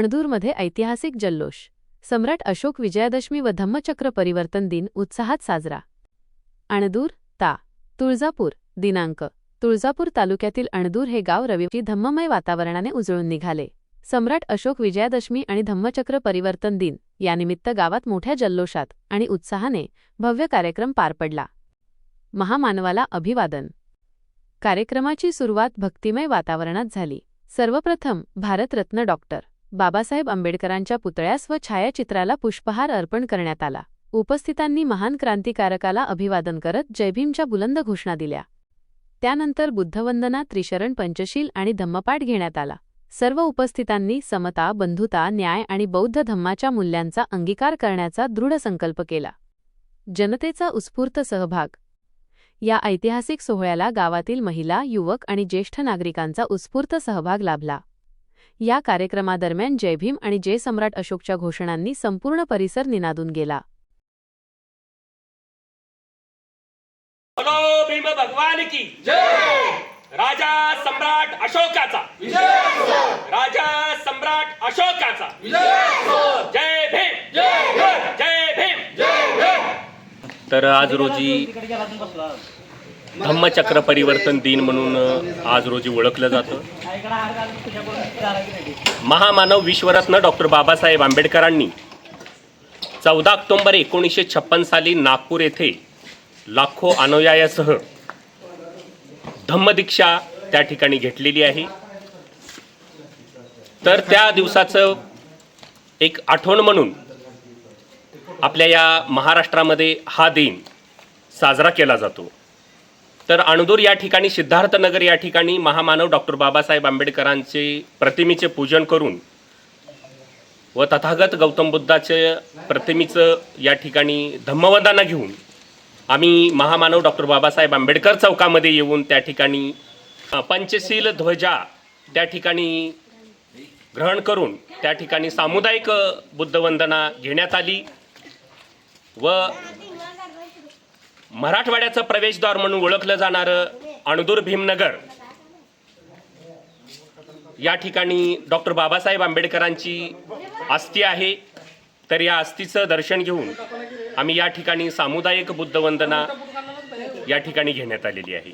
अणदूरमध्ये ऐतिहासिक जल्लोष. सम्राट अशोक विजयादशमी व धम्मचक्र परिवर्तन दिन उत्साहात साजरा. अणदूर ता. तुळजापूर दिनांक. तुळजापूर तालुक्यातील अणदूर हे गाव रविवारी धम्ममय वातावरणाने उजळून निघाले. सम्राट अशोक विजयादशमी आणि धम्मचक्र परिवर्तन दिन यानिमित्त गावात मोठ्या जल्लोषात आणि उत्साहाने भव्य कार्यक्रम पार पडला. महामानवाला अभिवादन. कार्यक्रमाची सुरुवात भक्तिमय वातावरणात झाली. सर्वप्रथम भारतरत्न डॉक्टर. बाबासाहेब आंबेडकरांच्या पुतळ्यास व छायाचित्राला पुष्पहार अर्पण करण्यात आला. उपस्थितांनी महान क्रांतिकारकाला अभिवादन करत जयभीमच्या बुलंद घोषणा दिल्या. त्यानंतर बुद्धवंदना त्रिशरण पंचशील आणि धम्मपाठ घेण्यात आला. सर्व उपस्थितांनी समता बंधुता न्याय आणि बौद्ध धम्माच्या मूल्यांचा अंगीकार करण्याचा दृढ संकल्प केला. जनतेचा उत्स्फूर्त सहभाग. या ऐतिहासिक सोहळ्याला गावातील महिला युवक आणि ज्येष्ठ नागरिकांचा उत्स्फूर्त सहभाग लाभला. या कार्यक्रमादरम्यान जय भीम आणि जय सम्राट अशोकच्या घोषणांनी संपूर्ण परिसर निनादून गेला. भीम भगवान की राजा सम्राट अशोकाचा. राजा सम्राट अशोकाचा. जय भीम! जय भीम! तर आज रोजी धम्मचक्र परिवर्तन दिन म्हणून आज रोजी ओळखलं जातं. महामानव विश्वरत्न डॉक्टर बाबासाहेब आंबेडकरांनी चौदा ऑक्टोंबर एकोणीसशे छप्पन साली नागपूर येथे लाखो अनुयायासह धम्मदीक्षा त्या ठिकाणी घेतलेली आहे. तर त्या दिवसाचं एक आठवण म्हणून आपल्या या महाराष्ट्रामध्ये हा दिन साजरा केला जातो. तर अणदूर या ठिकाणी सिद्धार्थनगर या ठिकाणी महामानव डॉक्टर बाबासाहेब आंबेडकरांचे प्रतिमेचे पूजन करून व तथागत गौतम बुद्धाचे प्रतिमेचं या ठिकाणी धम्मवंदना घेऊन आम्ही महामानव डॉक्टर बाबासाहेब आंबेडकर चौकामध्ये येऊन त्या ठिकाणी पंचशील ध्वजा त्या ठिकाणी ग्रहण करून त्या ठिकाणी सामुदायिक बुद्धवंदना घेण्यात आली व मराठवाड्याचं प्रवेशद्वार म्हणून ओळखलं जाणारं अणदूर भीमनगर. या ठिकाणी डॉक्टर बाबासाहेब आंबेडकरांची अस्थी आहे. तर या अस्थीचं दर्शन घेऊन आम्ही या ठिकाणी सामुदायिक बुद्धवंदना या ठिकाणी घेण्यात आलेली आहे.